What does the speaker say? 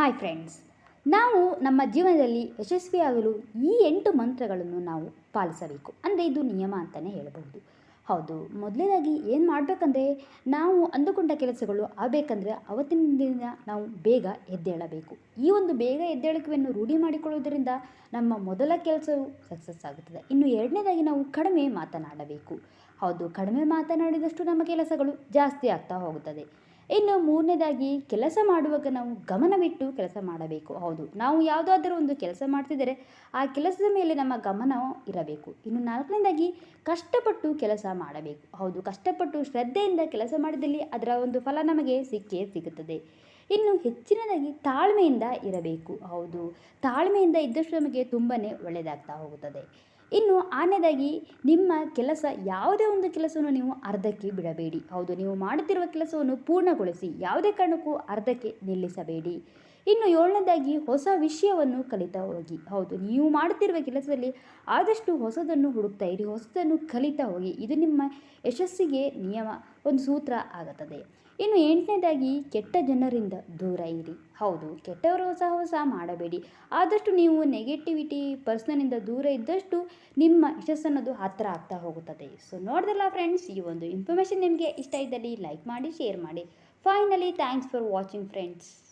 Hi friends ನಾವು ನಮ್ಮ ಜೀವನದಲ್ಲಿ ಯಶಸ್ವಿಯಾಗಲು ಈ ಎಂಟು ಮಂತ್ರಗಳನ್ನು ನಾವು ಪಾಲಿಸಬೇಕು. ಅಂದರೆ ಇದು ನಿಯಮ ಅಂತಲೇ ಹೇಳಬಹುದು. ಹೌದು, ಮೊದಲನೇದಾಗಿ ಏನು ಮಾಡಬೇಕಂದ್ರೆ ನಾವು ಅಂದುಕೊಂಡ ಕೆಲಸಗಳು ಆಗಬೇಕಂದ್ರೆ ಅವತ್ತಿನ ದಿನ ನಾವು ಬೇಗ ಎದ್ದೇಳಬೇಕು. ಈ ಒಂದು ಬೇಗ ಎದ್ದೇಳಿಕೆಯನ್ನು ರೂಢಿ ಮಾಡಿಕೊಳ್ಳುವುದರಿಂದ ನಮ್ಮ ಮೊದಲ ಕೆಲಸವು ಸಕ್ಸಸ್ ಆಗುತ್ತದೆ. ಇನ್ನು ಎರಡನೇದಾಗಿ ನಾವು ಕಡಿಮೆ ಮಾತನಾಡಬೇಕು. ಹೌದು, ಕಡಿಮೆ ಮಾತನಾಡಿದಷ್ಟು ನಮ್ಮ ಕೆಲಸಗಳು ಜಾಸ್ತಿ ಆಗ್ತಾ ಹೋಗುತ್ತದೆ. ಇನ್ನು ಮೂರನೇದಾಗಿ ಕೆಲಸ ಮಾಡುವಾಗ ನಾವು ಗಮನವಿಟ್ಟು ಕೆಲಸ ಮಾಡಬೇಕು. ಹೌದು, ನಾವು ಯಾವುದಾದರೂ ಒಂದು ಕೆಲಸ ಮಾಡ್ತಿದ್ದರೆ ಆ ಕೆಲಸದ ಮೇಲೆ ನಮ್ಮ ಗಮನ ಇರಬೇಕು. ಇನ್ನು ನಾಲ್ಕನೇದಾಗಿ ಕಷ್ಟಪಟ್ಟು ಕೆಲಸ ಮಾಡಬೇಕು. ಹೌದು, ಕಷ್ಟಪಟ್ಟು ಶ್ರದ್ಧೆಯಿಂದ ಕೆಲಸ ಮಾಡಿದಲ್ಲಿ ಅದರ ಒಂದು ಫಲ ನಮಗೆ ಸಿಕ್ಕೇ ಸಿಗುತ್ತದೆ. ಇನ್ನು ಹೆಚ್ಚಿನದಾಗಿ ತಾಳ್ಮೆಯಿಂದ ಇರಬೇಕು. ಹೌದು, ತಾಳ್ಮೆಯಿಂದ ಇದ್ದಷ್ಟು ನಮಗೆ ತುಂಬಾ ಒಳ್ಳೆಯದಾಗ್ತಾ ಹೋಗುತ್ತದೆ. ಇನ್ನು ಆನೆದಾಗಿ ನಿಮ್ಮ ಕೆಲಸ ಯಾವುದೇ ಒಂದು ಕೆಲಸವನ್ನು ನೀವು ಅರ್ಧಕ್ಕೆ ಬಿಡಬೇಡಿ. ಹೌದು, ನೀವು ಮಾಡುತ್ತಿರುವ ಕೆಲಸವನ್ನು ಪೂರ್ಣಗೊಳಿಸಿ ಯಾವುದೇ ಕಾರಣಕ್ಕೂ ಅರ್ಧಕ್ಕೆ ನಿಲ್ಲಿಸಬೇಡಿ. ಇನ್ನು ಏಳನೇದಾಗಿ ಹೊಸ ವಿಷಯವನ್ನು ಕಲಿತಾ ಹೋಗಿ. ಹೌದು, ನೀವು ಮಾಡುತ್ತಿರುವ ಕೆಲಸದಲ್ಲಿ ಆದಷ್ಟು ಹೊಸದನ್ನು ಹುಡುಕ್ತಾ ಇರಿ, ಹೊಸದನ್ನು ಕಲಿತಾ ಹೋಗಿ. ಇದು ನಿಮ್ಮ ಯಶಸ್ಸಿಗೆ ನಿಯಮ, ಒಂದು ಸೂತ್ರ ಆಗುತ್ತದೆ. ಇನ್ನು ಎಂಟನೇದಾಗಿ ಕೆಟ್ಟ ಜನರಿಂದ ದೂರ ಇರಿ. ಹೌದು, ಕೆಟ್ಟವರು ಹೊಸ ಹೊಸ ಮಾಡಬೇಡಿ. ಆದಷ್ಟು ನೀವು ನೆಗೆಟಿವಿಟಿ ಪರ್ಸನಿಂದ ದೂರ ಇದ್ದಷ್ಟು ನಿಮ್ಮ ಯಶಸ್ಸನ್ನೋದು ಹತ್ತಿರ ಆಗ್ತಾ ಹೋಗುತ್ತದೆ. ಸೊ ನೋಡಿದಲ್ಲ ಫ್ರೆಂಡ್ಸ್ ಈ ಒಂದು ಇನ್ಫಾರ್ಮೇಷನ್ ನಿಮಗೆ ಇಷ್ಟ ಇದ್ದಲ್ಲಿ ಲೈಕ್ ಮಾಡಿ ಶೇರ್ ಮಾಡಿ. Finally thanks for watching friends